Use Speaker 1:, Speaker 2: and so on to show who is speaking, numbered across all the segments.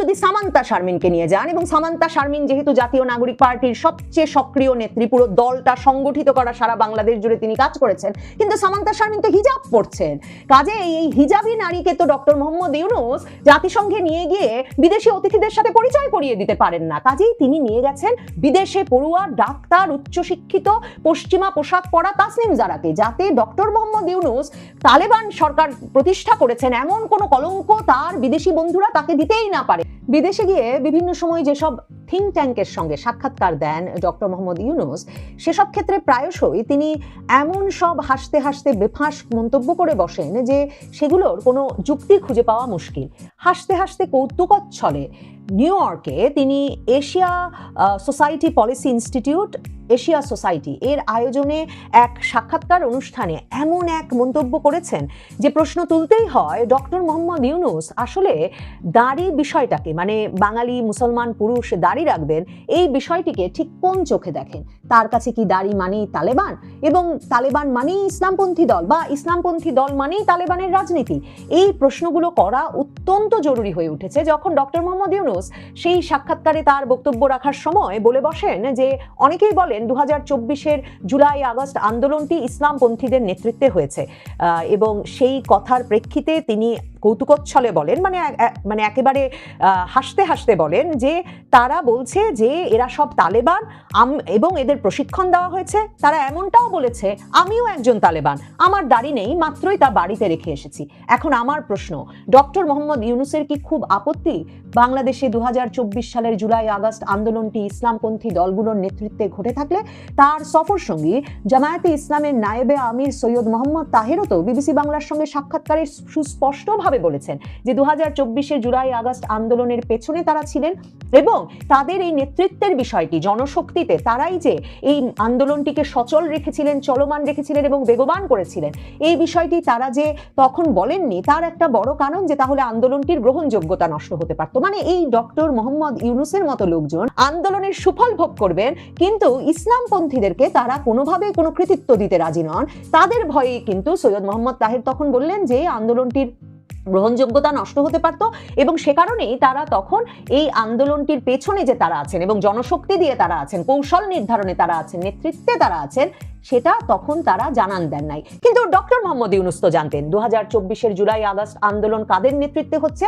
Speaker 1: যদি সামান্তা শারমিনকে নিয়ে যান, এবং সামান্তা শারমিন যেহেতু জাতীয় নাগরিক পার্টির সবচেয়ে সক্রিয় নেত্রী, পুরো দলটা সংগঠিত করা সারা বাংলাদেশ জুড়ে তিনি কাজ করেছেন, কিন্তু সামান্তা শারমিন তো হিজাব পড়ছেন কাজে এই হিজাবি নারীকে তো ডক্টর মোহাম্মদ ইউনুস জাতিসংঘে নিয়ে গিয়ে বিদেশি অতিথিদের সাথে পরিচয় করিয়ে দিতে পারেন না। কাজেই তিনি নিয়ে গেছেন বিদেশে পড়ুয়া, ডাক্তার, উচ্চশিক্ষিত, পশ্চিমা পোশাক পরা তাসনিম জারাকে, যাতে ডক্টর মোহাম্মদ ইউনুস তালেবান সরকার প্রতিষ্ঠা করেছেন। এমন কোনো কলঙ্ক তার বিদেশি বন্ধুরা তাকে দিতেই না পারে। বিদেশে গিয়ে বিভিন্ন সময় যেসব থিঙ্ক ট্যাঙ্কের সঙ্গে সাক্ষাৎকার দেন ডক্টর মোহাম্মদ ইউনুস, সেসব ক্ষেত্রে প্রায়শই তিনি এমন সব হাসতে হাসতে বেফাঁস মন্তব্য করে বসেন যে সেগুলোর কোনো যুক্তি খুঁজে পাওয়া মুশকিল। হাসতে হাসতে কৌতুকচ্ছলে নিউ ইয়র্কে তিনি Asia society policy institute Asia society এর আয়োজনে এক সাক্ষাৎকার অনুষ্ঠানে এমন এক মন্তব্য করেছেন যে প্রশ্ন তুলতেই হয়, ডক্টর মোহাম্মদ ইউনুস আসলে দাড়ি বিষয়টাকে মানে বাঙালি মুসলমান পুরুষ দাড়ি রাখবেন, এই বিষয়টিকে ঠিক কোন চোখে দেখেন? তার কাছে কি দাড়ি মানেই তালেবান? এবং তালেবান মানেই ইসলামপন্থী দল বা ইসলামপন্থী দল মানেই তালেবানের রাজনীতি? এই প্রশ্নগুলো করা অত্যন্ত জরুরি হয়ে উঠেছে যখন ডক্টর মোহাম্মদ ইউনুস সেই সাক্ষাৎকারে তার বক্তব্য রাখার সময় বলে বসেন যে অনেকেই বলেন দু হাজার জুলাই আগস্ট আন্দোলনটি ইসলামপন্থীদের নেতৃত্বে হয়েছে। এবং সেই কথার প্রেক্ষিতে তিনি কৌতুকচ্ছলে বলেন মানে মানে একেবারে হাসতে হাসতে বলেন যে তারা বলছে যে এরা সব তালেবান এবং এদের প্রশিক্ষণ দেওয়া হয়েছে। তারা এমনটাও বলেছে, আমিও একজন তালেবান, আমার দাড়ি নেই, মাত্রই তা বাড়িতে রেখে এসেছি। এখন আমার প্রশ্ন, ডক্টর মোহাম্মদ ইউনুসের কি খুব আপত্তি? বাংলাদেশে চব্বিশ সালের জুলাই আগস্ট আন্দোলনটি ইসলামপন্থী দলগুলোর নেতৃত্বে ঘটে থাকলে তার সফর সঙ্গী জামায়াতে ইসলামের নায়েবে আমির সৈয়দ মোহাম্মদ তাহেরও তো বিবিসি বাংলার সঙ্গে সাক্ষাৎকারে সুস্পষ্টভাবে বলেছেন যে দু হাজার জুলাই আগস্ট আন্দোলনের পেছনে তারা ছিলেন এবং তাদের এই নেতৃত্বের বিষয়টি, জনশক্তিতে তারাই যে এই আন্দোলনটিকে সচল রেখেছিলেন, চলমান রেখেছিলেন এবং বেগবান করেছিলেন, এই বিষয়টি তারা যে তখন বলেননি, তার একটা বড় কারণ যে তাহলে আন্দোলনটির গ্রহণযোগ্যতা নষ্ট হতে পারত। মানে এই ডক্টর মোহাম্মদ ইউনুসের মতো লোকজন আন্দোলনের সুফল ভোগ করবেন, কিন্তু ইসলামপন্থীদেরকে তারা কোনোভাবে কোনো কৃতিত্ব দিতে রাজি নন। তাদের ভয়ে কিন্তু সৈয়দ মোহাম্মদ তাহের তখন বললেন যে, আন্দোলনটির গ্রহণযোগ্যতা নষ্ট হতে পারত এবং সে কারণেই তারা তখন এই আন্দোলনটির পেছনে যে তারা আছেন এবং জনশক্তি দিয়ে তারা আছেন, কৌশল নির্ধারণে তারা আছেন, নেতৃত্বে তারা আছেন সেটা তখন তারা জানান দেন নাই। কিন্তু ডক্টর মোহাম্মদ ইউনুস তো জানতেন দু হাজার চব্বিশের জুলাই আগস্ট আন্দোলন কাদের নেতৃত্বে হচ্ছে?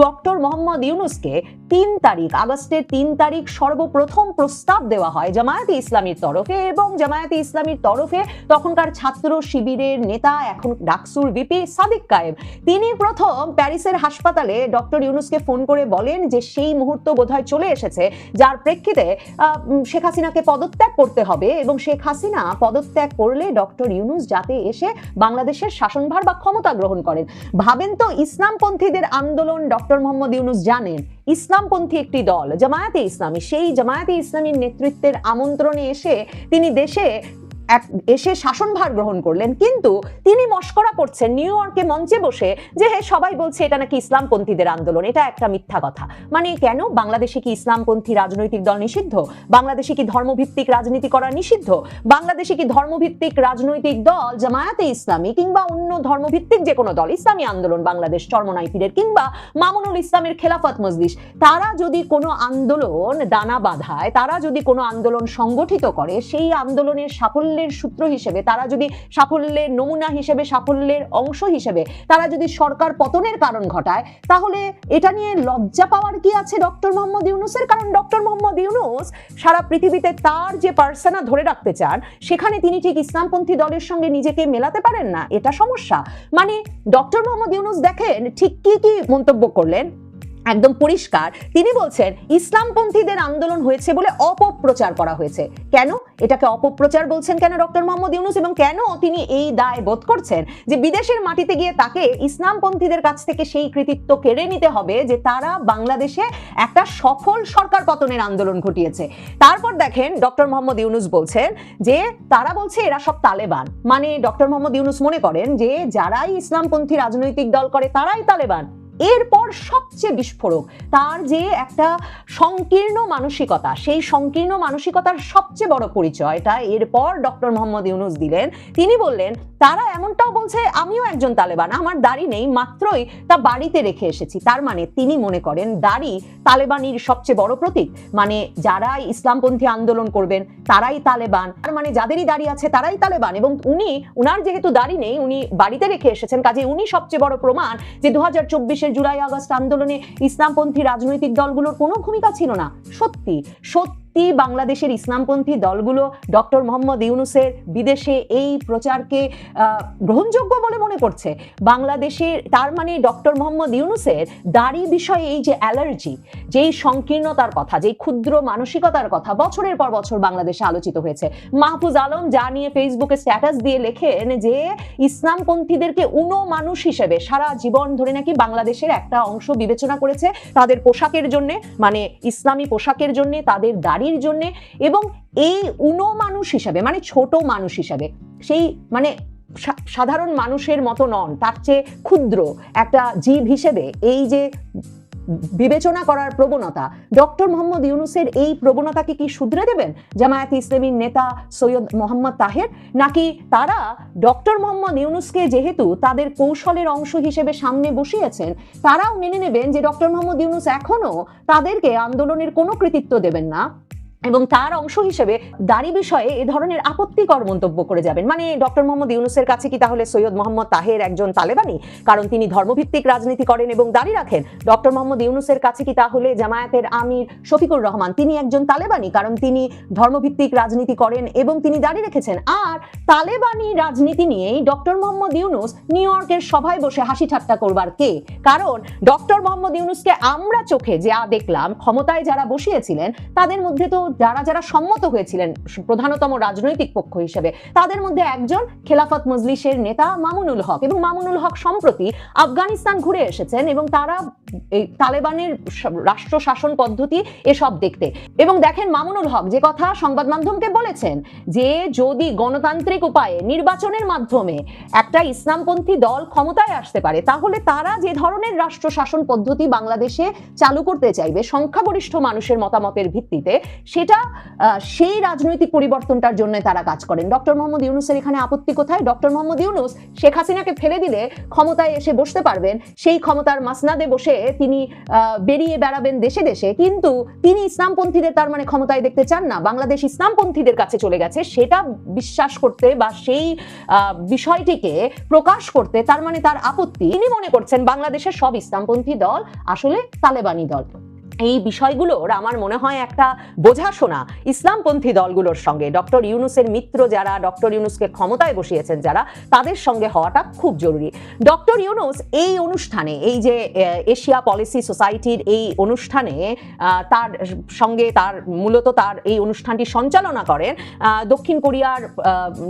Speaker 1: ডক্টর মোহাম্মদ ইউনুসকে তিন তারিখ, আগস্টের তিন তারিখ সর্বপ্রথম প্রস্তাব দেওয়া হয় জামায়াতে ইসলামীর তরফে এবং জামায়াতে ইসলামীর তরফে তখনকার ছাত্র শিবিরের নেতা, এখন ডাকসুর ভিপি সাদিক কায়েম। তিনি প্রথম প্যারিসের হাসপাতালে ডক্টর ইউনুসকে ফোন করে বলেন যে সেই মুহূর্ত বোধহয় চলে এসেছে, যার প্রেক্ষিতে শেখ হাসিনাকে পদত্যাগ করতে হবে এবং শেখ হাসিনা পদত্যাগ করলে ডক্টর ইউনুস যাতে এসে বাংলাদেশের শাসনভার বা ক্ষমতা গ্রহণ করেন। ভাবেন তো ইসলামপন্থীদের আন্দোলন ডক্টর মোহাম্মদ ইউনুস জানেন, ইসলামপন্থী একটি দল, জামায়াতে ইসলামী, সেই জামায়াতে ইসলামীর নেতৃত্বের আমন্ত্রণে এসে তিনি দেশে এক এসে শাসনভার গ্রহণ করলেন। কিন্তু তিনি মস্করা করছেন নিউ ইয়র্কে মঞ্চে বসে যে হ্যাঁ সবাই বলছে এটা নাকি ইসলামপন্থীদের আন্দোলন, এটা একটা মিথ্যা কথা। মানে কেন? বাংলাদেশে কি ইসলামপন্থী রাজনৈতিক দল নিষিদ্ধ? বাংলাদেশে কি ধর্মভিত্তিক রাজনীতি করা নিষিদ্ধ? বাংলাদেশে কি ধর্মভিত্তিক রাজনৈতিক দল জামায়াতে ইসলামী কিংবা অন্য ধর্মভিত্তিক যে কোনো দল, ইসলামী আন্দোলন, বাংলাদেশ চরমনাই কিংবা মামুনুল ইসলামের খেলাফত মজলিস, তারা যদি কোনো আন্দোলন দানা বাঁধায়, তারা যদি কোনো আন্দোলন সংগঠিত করে, সেই আন্দোলনের সাফল্যের সূত্র হিসেবে, তারা যদি সাফল্যের নমুনা হিসেবে, সাফল্যের অংশ হিসেবে, তারা যদি সরকার পতনের কারণ ঘটায়, তাহলে এটা নিয়ে লজ্জা পাওয়ার কি আছে ডক্টর মোহাম্মদ ইউনুসের? কারণ ডক্টর মোহাম্মদ ইউনুস সারা পৃথিবীতে তার যে পার্সোনা ধরে রাখতে চান, সেখানে তিনি ঠিক ইসলামপন্থী দলের সঙ্গে নিজেকে মেলাতে পারেন না, এটা সমস্যা। মানে ডক্টর মোহাম্মদ ইউনুস দেখেন ঠিক কি কি মন্তব্য করলেন? একদম পরিষ্কার, তিনি বলছেন, ইসলামপন্থীদের আন্দোলন হয়েছে বলে অপপ্রচার করা হয়েছে। কেন? এটাকে অপপ্রচার বলছেন কেন ডক্টর মোহাম্মদ ইউনুস এবং কেন তিনি এই দায় বোধ করছেন যে বিদেশের মাটিতে গিয়ে তাকে ইসলামপন্থীদের কাছ থেকে সেই কৃতিত্ব কেড়ে নিতে হবে যে তারা বাংলাদেশে একটা সফল সরকার পতনের আন্দোলন ঘটিয়েছে। তারপর দেখেন, ডক্টর মোহাম্মদ ইউনুস বলছেন যে তারা বলছে এরা সব তালেবান। মানে ডক্টর মোহাম্মদ ইউনুস মনে করেন যে যারাই ইসলামপন্থী রাজনৈতিক দল করে তারাই তালেবান। এরপর সবচেয়ে বিস্ফোরক, তার যে একটা সংকীর্ণ মানসিকতা, সেই সংকীর্ণ মানসিকতার সবচেয়ে বড় পরিচয়টা এরপর ডক্টর মোহাম্মদ ইউনুস দিলেন। তিনি বললেন, তারা এমনটাও বলছে, আমিও একজন তালেবান, আমার দাড়ি নেই, মাত্রই তা বাড়িতে রেখে এসেছি। তার মানে তিনি মনে করেন, দাড়ি তালেবানির সবচেয়ে বড় প্রতীক। মানে যারা ইসলামপন্থী আন্দোলন করবেন, তারাই তালেবান। তার মানে যাদেরই দাড়ি আছে, তারাই তালেবান। এবং উনি, উনার যেহেতু দাড়ি নেই, উনি বাড়িতে রেখে এসেছেন কাজে উনি সবচেয়ে বড় প্রমাণ যে দু হাজার চব্বিশ চব্বিশের জুলাই আগস্ট আন্দোলনে ইসলামপন্থী রাজনৈতিক দলগুলোর কোনো ভূমিকা ছিল না। সত্যি সত্যি বাংলাদেশের ইসলামপন্থী দলগুলো ডক্টর মোহাম্মদ ইউনুসের বিদেশে এই প্রচারকে গ্রহণযোগ্য বলে মনে করছে। বাংলাদেশের তার মানে ডক্টর মোহাম্মদ ইউনুসের দাড়ি বিষয়ে এই যে অ্যালার্জি, যেই সংকীর্ণতার কথা, যেই ক্ষুদ্র মানসিকতার কথা বছরের পর বছর বাংলাদেশে আলোচিত হয়েছে। মাহফুজ আলম যা নিয়ে ফেসবুকে স্ট্যাটাস দিয়ে লেখেন যে, ইসলামপন্থীদেরকে উনো মানুষ হিসেবে সারা জীবন ধরে নাকি বাংলাদেশের একটা অংশ বিবেচনা করেছে তাদের পোশাকের জন্য মানে ইসলামী পোশাকের জন্য তাদের দাড়ির জন্য এবং এই উনো মানুষ হিসাবে মানে ছোট মানুষ হিসাবে, সেই মানে সাধারণ মানুষের মতো নন, তার চেয়ে ক্ষুদ্র একটা জীব হিসেবে এই যে বিবেচনা করার প্রবণতা, ডক্টর মোহাম্মদ ইউনুসের এই প্রবণতাকে কি শুধরে দেবেন? জামায়াত ইসলামীর নেতা সৈয়দ মোহাম্মদ তাহের? নাকি তারা ডক্টর মোহাম্মদ ইউনুসকে যেহেতু তাদের কৌশলের অংশ হিসেবে সামনে বসিয়েছেন, তারাও মেনে নেবেন যে ডক্টর মোহাম্মদ ইউনুস এখনও তাদেরকে আন্দোলনের কোনো কৃতিত্ব দেবেন না? এবং তার অংশ হিসেবে দাড়ি বিষয়ে এ ধরনের আপত্তিকর মন্তব্য করে যাবেন। মানে ডক্টর মোহাম্মদ ইউনুসের কাছে কি তাহলে সৈয়দ মোহাম্মদ তাহের একজন তালেবানি? কারণ তিনি ধর্মভিত্তিক রাজনীতি করেন এবং দাড়ি রাখেন। ডক্টর মোহাম্মদ ইউনুসের কাছে কি তাহলে জামায়াতের আমির শফিকুর রহমান তিনি একজন তালেবানি? কারণ তিনি ধর্মভিত্তিক রাজনীতি করেন এবং তিনি দাড়ি রেখেছেন। আর তালেবানি রাজনীতি নিয়েই ডক্টর মোহাম্মদ ইউনুস নিউ ইয়র্কের সভায় বসে হাসি ঠাট্টা করবার কে? কারণ ডক্টর মোহাম্মদ ইউনুসকে আমরা চোখে যা দেখলাম, ক্ষমতায় যারা বসিয়েছিলেন, তাদের মধ্যে তো যারা যারা সম্মত হয়েছিলেন প্রধানতম রাজনৈতিক পক্ষ হিসেবে, তাদের মধ্যে একজন খেলাফত মজলিসের নেতা মামুনুল হক। এবং মামুনুল হক সম্প্রতি আফগানিস্তান ঘুরে এসেছেন এবং তারা এই তালেবানের রাষ্ট্র শাসন পদ্ধতি এসব দেখতে। এবং দেখেন মামুনুল হক যে কথা সংবাদ মাধ্যমকে বলেছেন যে, যদি গণতান্ত্রিক উপায়ে নির্বাচনের মাধ্যমে একটা ইসলামপন্থী দল ক্ষমতায় আসতে পারে, তাহলে তারা যে ধরনের রাষ্ট্র শাসন পদ্ধতি বাংলাদেশে চালু করতে চাইবে সংখ্যাগরিষ্ঠ মানুষের মতামতের ভিত্তিতে সেটা সেই রাজনৈতিক পরিবর্তনটার জন্য তারা কাজ করেন। ডক্টর মোহাম্মদ ইউনুসের এখানে আপত্তি কোথায়? ডক্টর মোহাম্মদ ইউনুস শেখ হাসিনাকে ফেলে দিলে ক্ষমতায় এসে বসতে পারবেন। সেই ক্ষমতার মাসনাদে বসে তিনি বেরিয়ে বেড়াবেন দেশে দেশে। কিন্তু তিনি ইসলামপন্থীদের তার মানে ক্ষমতায় দেখতে চান না। বাংলাদেশ ইসলামপন্থীদের কাছে চলে গেছে। সেটা বিশ্বাস করতে বা সেই বিষয়টিকে প্রকাশ করতে তার মানে তার আপত্তি। তিনি মনে করছেন বাংলাদেশের সব ইসলামপন্থী দল আসলে তালেবানি দল। এই বিষয়গুলোর আমার মনে হয় একটা বোঝাশোনা ইসলামপন্থী দলগুলোর সঙ্গে। ডক্টর ইউনুসের মিত্র যারা, ডক্টর ইউনুসকে ক্ষমতায় বসিয়েছেন যারা, তাদের সঙ্গে হওয়াটা খুব জরুরি। ডক্টর ইউনুস এই অনুষ্ঠানে, এই যে এশিয়া পলিসি সোসাইটির এই অনুষ্ঠানে তার সঙ্গে তার, মূলত তার এই অনুষ্ঠানটি সঞ্চালনা করেন দক্ষিণ কোরিয়ার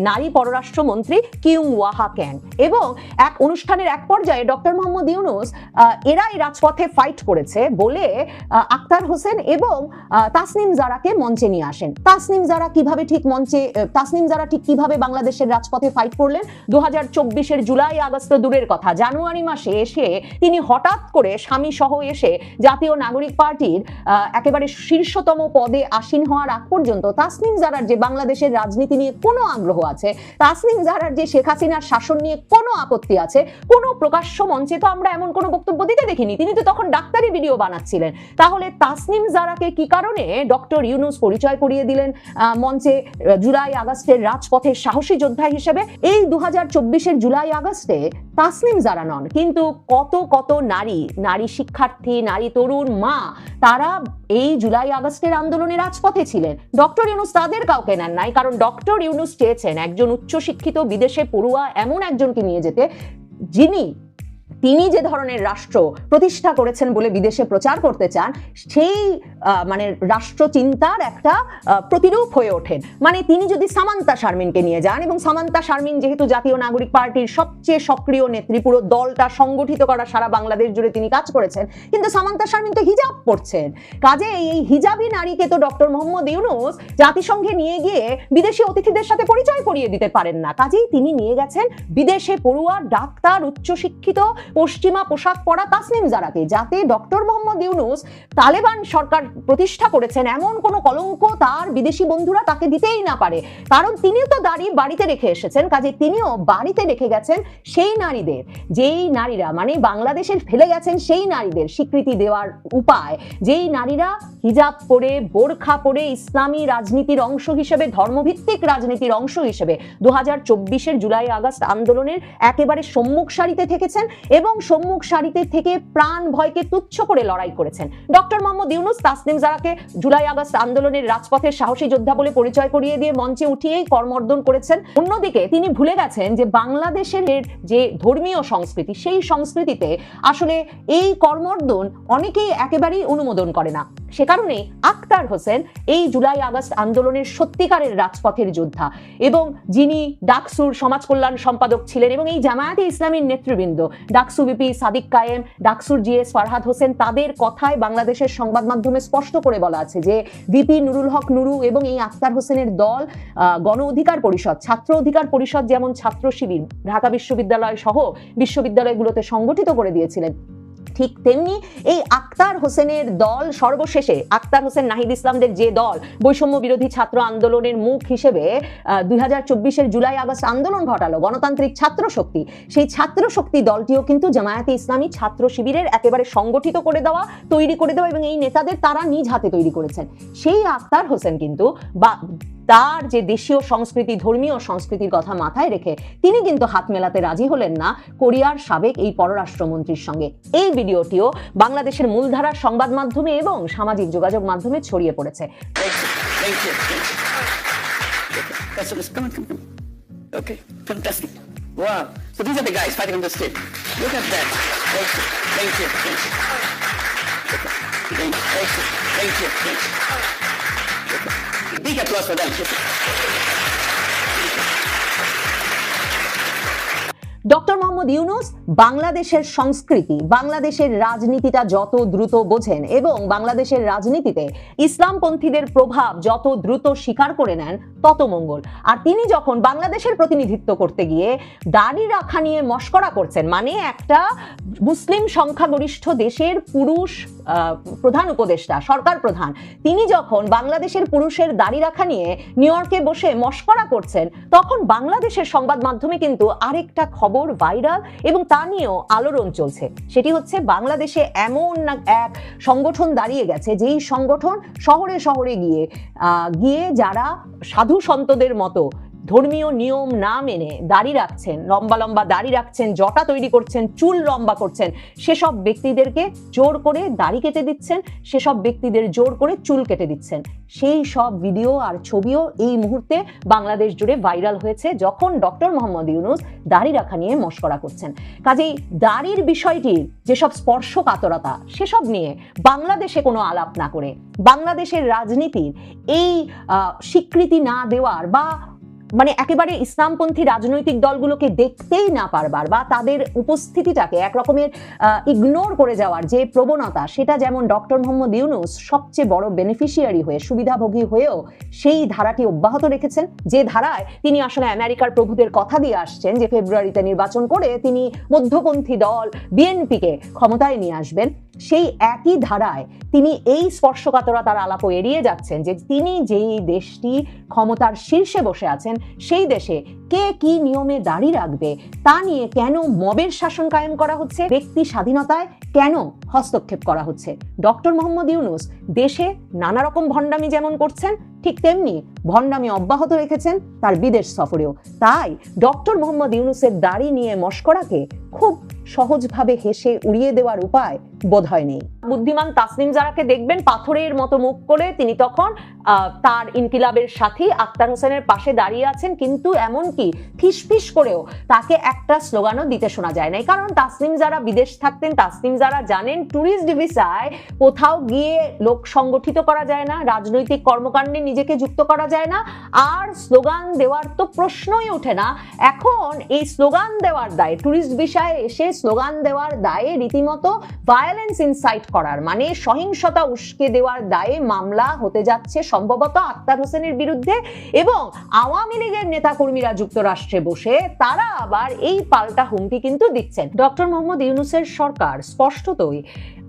Speaker 1: নারী পররাষ্ট্রমন্ত্রী কিউং ওয়াহা ক্যান এবং এক অনুষ্ঠানের এক পর্যায়ে ডক্টর মোহাম্মদ ইউনুস এরাই রাজপথে ফাইট করেছে বলে আক্তার হোসেন এবং তাসনিম জারাকে মঞ্চে নিয়ে আসেন। তাসনিম জারা কীভাবে ঠিক মঞ্চে তাসনিম জারা ঠিক কীভাবে বাংলাদেশের রাজপথে ফাইট করলেন? দু হাজার চব্বিশের জুলাই আগস্ট দূরের কথা। জানুয়ারি মাসে এসে তিনি হঠাৎ করে স্বামী সহ এসে জাতীয় নাগরিক পার্টির একেবারে শীর্ষতম পদে আসীন হওয়ার আগ পর্যন্ত তাসনিম জারার যে বাংলাদেশের রাজনীতি নিয়ে কোনো আগ্রহ আছে, তাসনিম জারার যে শেখ হাসিনার শাসন নিয়ে কোনো আপত্তি আছে, কোনো প্রকাশ্য মঞ্চে তো আমরা এমন কোনো বক্তব্য দিতে দেখিনি। তিনি তো তখন ডাক্তারি ভিডিও বানাচ্ছিলেন। তাহলে তাসনিম জারাকে কি কারণে ডক্টর ইউনুস পরিচয় করিয়ে দিলেন মঞ্চে জুলাই আগস্টের রাজপথের সাহসী যোদ্ধা হিসেবে? এই দু হাজার জুলাই আগস্টে তাসনিম জারা নন, কিন্তু কত কত নারী নারী শিক্ষার্থী, নারী তরুণ মা, তারা এই জুলাই আগস্টের আন্দোলনে রাজপথে ছিলেন। ডক্টর ইউনুস তাদের কাউকে নেন নাই, কারণ ডক্টর ইউনুস চেয়েছেন একজন উচ্চশিক্ষিত বিদেশে পড়ুয়া এমন একজনকে নিয়ে যেতে, যিনি তিনি যে ধরনের রাষ্ট্র প্রতিষ্ঠা করেছেন বলে বিদেশে প্রচার করতে চান, সেই মানে রাষ্ট্র চিন্তার একটা প্রতিরূপ হয়ে ওঠেন। মানে তিনি যদি সামান্তা শারমিনকে নিয়ে যান, এবং সামান্তা শারমিন যেহেতু জাতীয় নাগরিক পার্টির সবচেয়ে সক্রিয় নেত্রী, পুরো দলটা সংগঠিত করা সারা বাংলাদেশ জুড়ে তিনি কাজ করেছেন, কিন্তু সামান্তা শারমিন তো হিজাব পড়ছেন কাজে এই হিজাবি নারীকে তো ডক্টর মোহাম্মদ ইউনুস জাতিসংঘে নিয়ে গিয়ে বিদেশি অতিথিদের সাথে পরিচয় করিয়ে দিতে পারেন না। কাজেই তিনি নিয়ে গেছেন বিদেশে পড়ুয়া, ডাক্তার, উচ্চশিক্ষিত পশ্চিমা পোশাক পরা তাসনিম জারাকে, যাতে ডক্টর মোহাম্মদ ইউনুস তালেবান সরকার প্রতিষ্ঠা করেছেন। এমন কোনো কলঙ্ক তার বিদেশি বন্ধুরা তাকে দিতেই না পারে। কারণ তিনিও তো দাড়ি বাড়িতে রেখে এসেছেন, কাজে তিনিও বাড়িতে রেখে গেছেন সেই নারীদের। যেই নারীরা মানে বাংলাদেশের ফেলে গেছেন সেই নারীদের স্বীকৃতি দেওয়ার উপায়, যেই নারীরা হিজাব পরে, বোরখা পরে ইসলামী রাজনীতির অংশ হিসেবে, ধর্মভিত্তিক রাজনীতির অংশ হিসেবে, দু হাজার চব্বিশের জুলাই আগস্ট আন্দোলনের একেবারে সম্মুখ সারিতে থেকেছেন এবং সম্মুখ সারিতে থেকে প্রাণ ভয়কে তুচ্ছ করে লড়াই করেছেন। ডক্টর মোহাম্মদ ইউনুস তাসনিম জারাকে জুলাই আগস্ট আন্দোলনের রাজপথের সাহসী যোদ্ধা বলে পরিচয় করিয়ে দিয়ে মঞ্চে উঠিয়েই কর্মর্দন করেছেন। অন্যদিকে তিনি ভুলে গেছেন যে বাংলাদেশের যে ধর্মীয় সংস্কৃতি, সেই সংস্কৃতিতে আসলে এই কর্মর্দন অনেকেই একেবারেই অনুমোদন করে না। সে কারণে আক্তার হোসেন এই জুলাই আগস্ট আন্দোলনের সত্যিকারের রাজপথের যোদ্ধা এবং যিনি ডাকসুর সমাজ কল্যাণ সম্পাদক ছিলেন এবং এই জামায়াতে ইসলামীর নেতৃবৃন্দ ডাকসু বিপি সাদিক কায়েম, ডাকসুর জিএস ফারহাদ হোসেন, তাদের কথায় বাংলাদেশের সংবাদ মাধ্যমে স্পষ্ট করে বলা আছে যে বিপি নুরুল হক নুরু এবং এই আক্তার হোসেনের দল গণ অধিকার পরিষদ, ছাত্র অধিকার পরিষদ যেমন ছাত্র শিবির ঢাকা বিশ্ববিদ্যালয় সহ বিশ্ববিদ্যালয়গুলোতে সংগঠিত করে দিয়েছিলেন। ঠিক তেমনি এই আক্তার হোসেনের দল সর্বশেষে, আক্তার হোসেন নাহিদ ইসলামদের যে দল, বৈষম্য বিরোধী ছাত্র আন্দোলনের মুখ হিসেবে দুই হাজার চব্বিশের জুলাই আগস্ট আন্দোলন ঘটালো গণতান্ত্রিক ছাত্র শক্তি সেই ছাত্র শক্তি দলটিও কিন্তু জামায়াতে ইসলামী ছাত্র শিবিরের একেবারে সংগঠিত করে দেওয়া, তৈরি করে দেওয়া এবং এই নেতাদের তারা নিজ হাতে তৈরি করেছেন। সেই আক্তার হোসেন কিন্তু বা তার যে দেশীয় সংস্কৃতি, ধর্মীয় সংস্কৃতির কথা মাথায় রেখে তিনি কিন্তু হাত মেলাতে রাজি হলেন না কোরিয়ার সাবেক এই পররাষ্ট্রমন্ত্রীর সঙ্গে। এই ভিডিওটিও বাংলাদেশের মূলধারা সংবাদ মাধ্যমে এবং সামাজিক যোগাযোগ মাধ্যমে ছড়িয়ে পড়েছে।
Speaker 2: Thank you. Big applause for them.
Speaker 1: Doctor Mohammad Yunus বাংলাদেশের সংস্কৃতি, বাংলাদেশের রাজনীতিটা যত দ্রুত বোঝেন এবং বাংলাদেশের রাজনীতিতে ইসলামপন্থীদের প্রভাব যত দ্রুত স্বীকার করে নেন, তত মঙ্গল। আর তিনি যখন বাংলাদেশের প্রতিনিধিত্ব করতে গিয়ে দাড়ি রাখা নিয়ে মস্করা করছেন মানে একটা মুসলিম সংখ্যাগরিষ্ঠ দেশের পুরুষ প্রধান উপদেষ্টা, সরকার প্রধান, তিনি যখন বাংলাদেশের পুরুষের দাড়ি রাখা নিয়ে নিউ ইয়র্কে বসে মস্করা করছেন, তখন বাংলাদেশের সংবাদ মাধ্যমে কিন্তু আরেকটা খবর ভাইরাল এবং তা নিয়েও আলোড়ন চলছে। সেটি হচ্ছে বাংলাদেশে এমন এক সংগঠন দাঁড়িয়ে গেছে, যেই সংগঠন শহরে শহরে গিয়ে গিয়ে যারা সাধু সন্তদের মতো ধর্মীয় নিয়ম না মেনে দাড়ি রাখছেন, লম্বা লম্বা দাড়ি রাখছেন, জটা তৈরি করছেন, চুল লম্বা করছেন, সেসব ব্যক্তিদেরকে জোর করে দাড়ি কেটে দিচ্ছেন, সেসব ব্যক্তিদের জোর করে চুল কেটে দিচ্ছেন। সেই সব ভিডিও আর ছবিও এই মুহূর্তে বাংলাদেশ জুড়ে ভাইরাল হয়েছে যখন ডক্টর মোহাম্মদ ইউনুস দাড়ি রাখা নিয়ে মস্করা করছেন। কাজেই দাড়ির বিষয়টির যেসব স্পর্শকাতরতা, সেসব নিয়ে বাংলাদেশে কোনো আলাপ না করে, বাংলাদেশের রাজনীতির এই স্বীকৃতি না দেওয়ার বা মানে একেবারে ইসলামপন্থী রাজনৈতিক দলগুলোকে দেখতেই না পারবার বা তাদের উপস্থিতিটাকে এক রকমের ইগনোর করে যাওয়ার যে প্রবণতা, সেটা যেমন ডক্টর মোহাম্মদ ইউনুস সবচেয়ে বড় বেনিফিশিয়ারি হয়ে, সুবিধাভোগী হয়েও সেই ধারাটি অব্যাহত রেখেছেন। যে ধারায় তিনি আসলে আমেরিকার প্রভুদের কথা দিয়ে আসছেন যে ফেব্রুয়ারিতে নির্বাচন করে তিনি মধ্যপন্থী দল, বিএনপিকে ক্ষমতায় নিয়ে আসবেন। সেই একই ধারায় তিনি এই স্পর্শকাতরতার আলাপও এড়িয়ে যাচ্ছেন যে তিনি যেই দেশটি ক্ষমতার শীর্ষে বসে আছেন, সেই দেশে কে কি নিয়মে দাঁড়িয়ে রাখবে তা নিয়ে কেন মবের শাসন কায়েম করা হচ্ছে, ব্যক্তি স্বাধীনতায় কেন হস্তক্ষেপ করা হচ্ছে? ডক্টর মোহাম্মদ ইউনুস দেশে নানা রকম ভণ্ডামি যেমন করছেন ঠিক তেমনি ভণ্ডামি অব্যাহত রেখেছেন তার বিদেশ সফরেও। তাই ডক্টর মোহাম্মদ ইউনুসের দাড়ি নিয়ে মস্করাকে খুব সহজভাবে হেসে উড়িয়ে দেওয়ার উপায় বোধ হয় নেই। বুদ্ধিমান তাসনিম জারাকে দেখবেন পাথরের মতো মুখ করে তিনি তখন তার ইনকিলাবের সাথী আক্তার হোসেনের পাশে দাঁড়িয়ে আছেন, কিন্তু এমনকি ফিসফিস করেও তাকে একটা স্লোগানও দিতে শোনা যায় নাই। কারণ তাসনিম যারা বিদেশ থাকতেন, তাসনিম যারা জানেন ট্যুরিস্ট ভিসায় কোথাও গিয়ে লোক সংগঠিত করা যায় না, রাজনৈতিক কর্মকাণ্ডে নিজেকে যুক্ত করা যায় না, আর স্লোগান দেওয়ার তো প্রশ্নই ওঠে না। এখন এই স্লোগান দেওয়ার দায়ে, ট্যুরিস্ট ভিসায় এসে স্লোগান দেওয়ার দায়ে রীতিমতো ভায়োলেন্স ইনসাইট করার মানে সহিংসতা উস্কে দেওয়ার দায়ে মামলা হতে যাচ্ছে সম্ভবত আক্তার হোসেনের বিরুদ্ধে এবং আওয়ামী লীগের নেতাকর্মীরা যুক্তরাষ্ট্রে বসে তারা আবার এই পাল্টা হুমকি কিন্তু দিচ্ছেন। ডক্টর মোহাম্মদ ইউনুসের সরকার স্পষ্টতই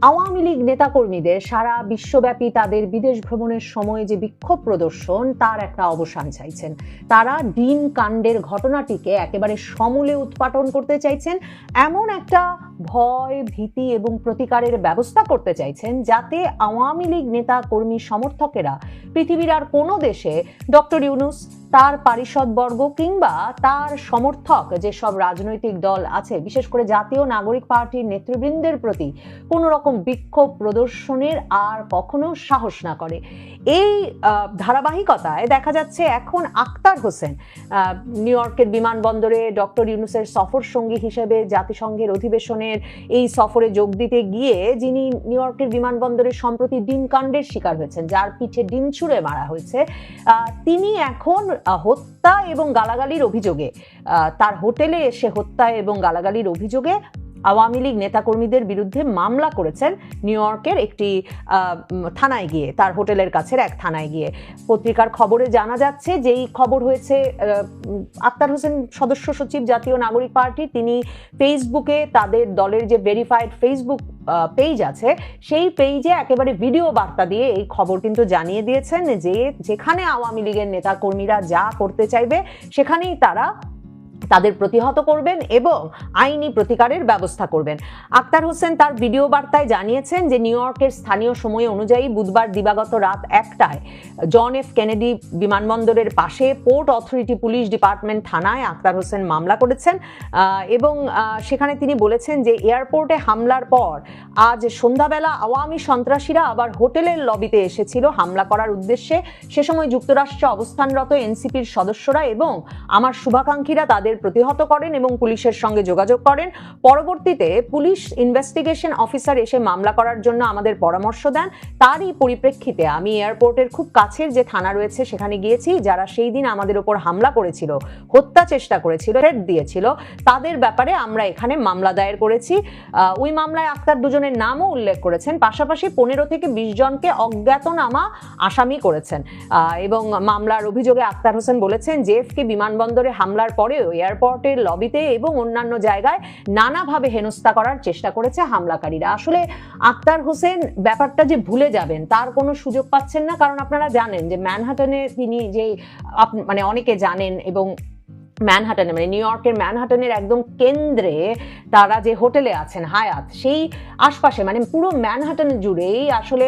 Speaker 1: আওয়ামী লীগ নেতাকর্মীদের সারা বিশ্বব্যাপী তাদের বিদেশ ভ্রমণের সময় যে বিক্ষোভ প্রদর্শন, তার একটা অবসান চাইছেন। তারা ডিন কাণ্ডের ঘটনাটিকে একেবারে সমূলে উৎপাটন করতে চাইছেন, এমন একটা ভয়, ভীতি এবং প্রতিকারের ব্যবস্থা করতে চাইছেন যাতে আওয়ামী লীগ নেতা কর্মী সমর্থকেরা পৃথিবীর আর কোনো দেশে, ডক্টর ইউনুস তার পারিষদ বর্গ কিংবা তার সমর্থক যেসব রাজনৈতিক দল আছে, বিশেষ করে জাতীয় নাগরিক পার্টির নেতৃবৃন্দের প্রতি কোনো রকম বিক্ষোভ প্রদর্শনের আর কখনো সাহস না করে। এই ধারাবাহিকতায় দেখা যাচ্ছে এখন আক্তার হোসেন নিউ ইয়র্কের বিমানবন্দরে ডক্টর ইউনুসের সফর সঙ্গী হিসেবে জাতিসংঘের অধিবেশনের এই সফরে যোগ দিতে গিয়ে যিনি নিউ ইয়র্কের বিমানবন্দরে সম্প্রতি ডিম কাণ্ডের শিকার হয়েছেন, যার পিঠে ডিম ছুঁড়ে মারা হয়েছে তিনি এখন হত্যা এবং গালাগালির অভিযোগে তার হোটেলে এসে হত্যা এবং গালাগালির অভিযোগে আওয়ামী লীগ নেতাকর্মীদের বিরুদ্ধে মামলা করেছেন নিউ ইয়র্কের একটি থানায় গিয়ে, তার হোটেলের কাছের এক থানায় গিয়ে। পত্রিকার খবরে জানা যাচ্ছে যেই খবর হয়েছে আক্তার হোসেন সদস্য সচিব জাতীয় নাগরিক পার্টি, তিনি ফেসবুকে তাদের দলের যে ভেরিফাইড ফেসবুক পেজ আছে, সেই পেজে একেবারে ভিডিও বার্তা দিয়ে এই খবর কিন্তু জানিয়ে দিয়েছেন যে, যেখানে আওয়ামী লীগের নেতাকর্মীরা যা করতে চাইবে, সেখানেই তারা তাদের প্রতিহত করবেন এবং আইনি প্রতিকারের ব্যবস্থা করবেন। আক্তার হোসেন তার ভিডিও বার্তায় জানিয়েছেন যে নিউ ইয়র্কের স্থানীয় সময় অনুযায়ী বুধবার দিবাগত রাত একটায় জন এফ কেনেডি বিমানবন্দরের পাশে পোর্ট অথরিটি পুলিশ ডিপার্টমেন্ট থানায় আক্তার হোসেন মামলা করেছেন। এবং সেখানে তিনি বলেছেন যে এয়ারপোর্টে হামলার পর আজ সন্ধ্যাবেলা আওয়ামী সন্ত্রাসীরা আবার হোটেলের লবিতে এসেছিল হামলা করার উদ্দেশ্যে। সে সময় যুক্তরাষ্ট্রে অবস্থানরত এনসিপির সদস্যরা এবং আমার শুভাকাঙ্ক্ষীরা তাদের প্রতিহত করেন এবং পুলিশের সঙ্গে যোগাযোগ করেন। পরবর্তীতে পুলিশ ইনভেস্টিগেশন অফিসার এসে মামলা করার জন্য আমাদের পরামর্শ দেন। তারই পরিপ্রেক্ষিতে আমি এয়ারপোর্টের খুব কাছের যে থানা রয়েছে, সেখানে গিয়েছি। যারা সেই দিন আমাদের উপর হামলা করেছিল, হত্যা চেষ্টা করেছিল থ্রেট দিয়েছিল, তাদের ব্যাপারে আমরা এখানে মামলা দায়ের করেছি। ওই মামলায় আক্তার দুজনের নামও উল্লেখ করেছেন। পাশাপাশি পনেরো থেকে বিশ জনকে অজ্ঞাতনামা আসামি করেছেন। এবং মামলার অভিযোগে আক্তার হোসেন বলেছেন, জেএফকে বিমানবন্দরে হামলার পরেও এয়ারপোর্টের লবিতে এবং অন্যান্য জায়গায় নানাভাবে হেনস্থা করার চেষ্টা করেছে হামলাকারীরা। আসলে আক্তার হোসেন, ব্যাপারটা যে ভুলে যাবেন, তার কোনো সুযোগ পাচ্ছেন না। কারণ আপনারা জানেন যে ম্যানহাটনে তিনি যে মানে অনেকে জানেন এবং ম্যানহাটনে মানে নিউ ইয়র্কের ম্যানহাটনের একদম কেন্দ্রে তারা যে হোটেলে আছেন, হায়াত, সেই আশপাশে মানে পুরো ম্যানহাটন জুড়েই আসলে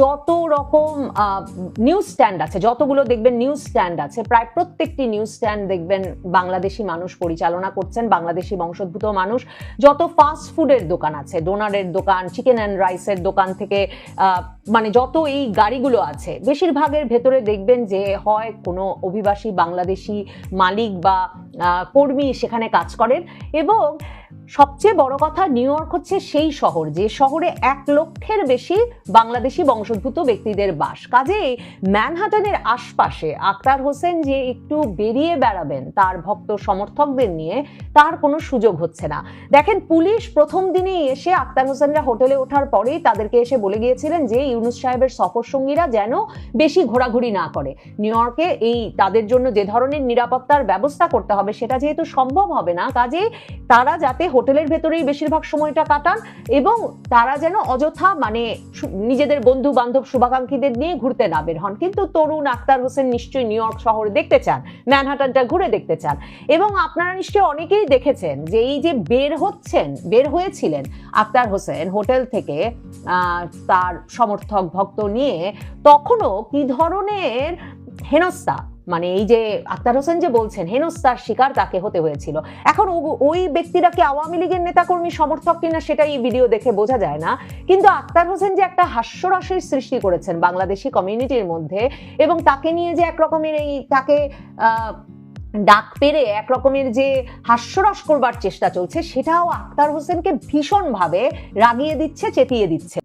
Speaker 1: যত রকম নিউজ স্ট্যান্ড আছে, যতগুলো দেখবেন নিউজ স্ট্যান্ড আছে, প্রায় প্রত্যেকটি নিউজ স্ট্যান্ড দেখবেন বাংলাদেশি মানুষ পরিচালনা করছেন, বাংলাদেশি বংশোদ্ভূত মানুষ। যত ফাস্ট ফুডের দোকান আছে ডোনারের দোকান চিকেন অ্যান্ড রাইসের দোকান থেকে মানে যত এই গাড়িগুলো আছে, বেশিরভাগের ভেতরে দেখবেন যে হয় কোনো অভিবাসী বাংলাদেশি মালিক বা আহ, কর্মী সেখানে কাজ করেন এবং সবচেয়ে বড় কথা নিউ ইয়র্ক হচ্ছে সেই শহর, যে শহরে এক লক্ষের বেশি বাংলাদেশি বংশোদ্ভূত ব্যক্তিদের বাস। কাজেই ম্যানহাটনের আশপাশে আক্তার হোসেন যে একটু বেরিয়ে বেড়াবেন তার ভক্ত সমর্থকদের নিয়ে তার কোনো সুযোগ হচ্ছে না। দেখেন, পুলিশ প্রথম দিনেই এসে আক্তার হোসেনরা হোটেলে ওঠার পরেই তাদেরকে এসে বলে গিয়েছিলেন যে ইউনুস সাহেবের সফর সঙ্গীরা যেন বেশি ঘোরাঘুরি না করে। নিউ ইয়র্কে এই তাদের জন্য যে ধরনের নিরাপত্তার ব্যবস্থা করতে হবে সেটা যেহেতু সম্ভব হবে না, কাজেই তারা যাতে হোটেলের ভেতরেই বেশিরভাগ সময়টা কাটান এবং তারা যেন অযথা মানে নিজেদের বন্ধু বান্ধব শুভাকাঙ্ক্ষীদের নিয়ে ঘুরতে না বের হন। কিন্তু তরুণ আক্তার হোসেন নিশ্চয়ই নিউ ইয়র্ক শহর দেখতে চান, ম্যানহাটনটা ঘুরে দেখতে চান এবং আপনারা নিশ্চয়ই অনেকেই দেখেছেন যে এই যে বের হচ্ছেন, বের হয়েছিলেন আক্তার হোসেন হোটেল থেকে তার সমর্থক ভক্ত নিয়ে, তখনও কি ধরনের হেনস্থা মানে এই যে আক্তার হোসেন যে বলছেন হেনস্তার শিকার তাকে হতে হয়েছিল। এখন ওই ব্যক্তিরা কি আওয়ামী লীগের নেতাকর্মী সমর্থক কিনা সেটা এই ভিডিও দেখে বোঝা যায় না। কিন্তু আক্তার হোসেন যে একটা হাস্যরসের সৃষ্টি করেছেন বাংলাদেশি কমিউনিটির মধ্যে এবং তাকে নিয়ে যে এক রকমের এই, তাকে ডাক পেরে এক রকমের যে হাস্যরস করবার চেষ্টা চলছে, সেটাও আক্তার হোসেনকে ভীষণভাবে রাগিয়ে দিচ্ছে চেতিয়ে দিচ্ছে।